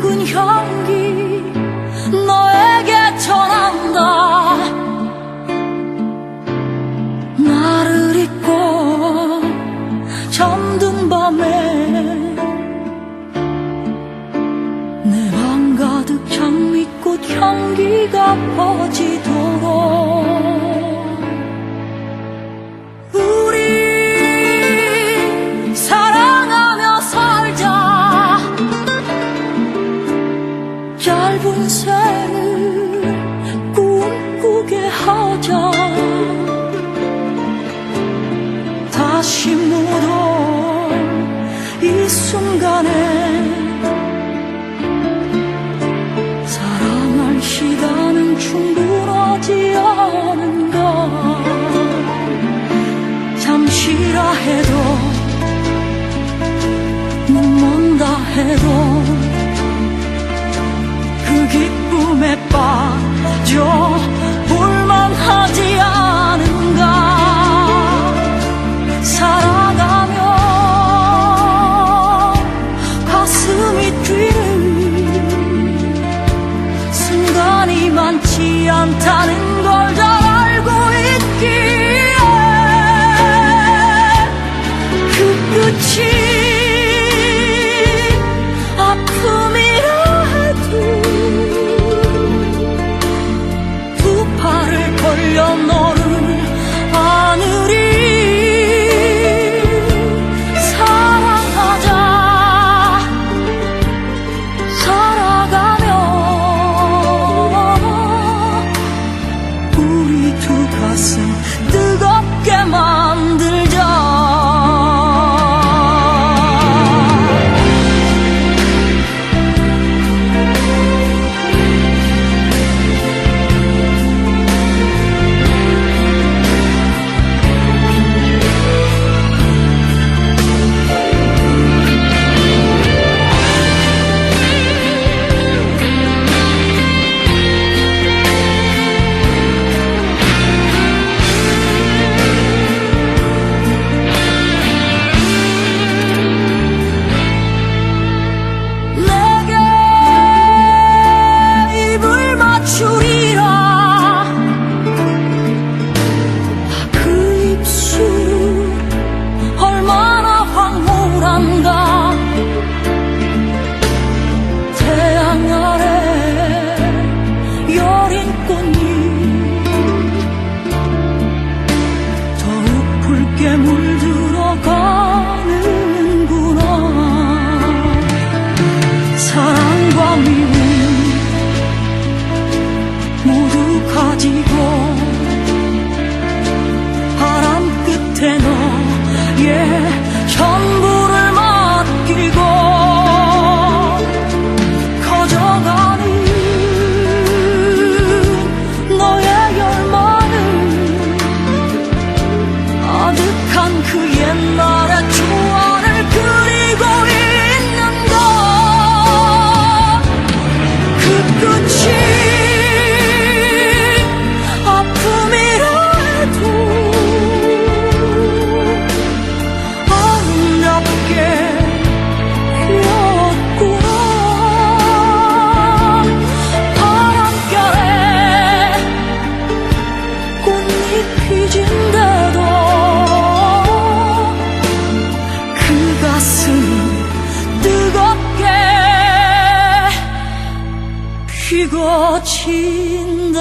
붉은 향기 너에게 전한다. 나를 잊고 잠든 밤에 내 맘 가득 장미꽃 향기가 퍼지도록 순간에 사랑할 시간은 충분하지 않은가 잠시라 해도 눈 먼다 해도 사람이 많지 않다는 걸 잘 알고 있기에 그 끝이 아픔이라도 두 팔을 벌려 他经过。 가슴 뜨겁게 피고 진다.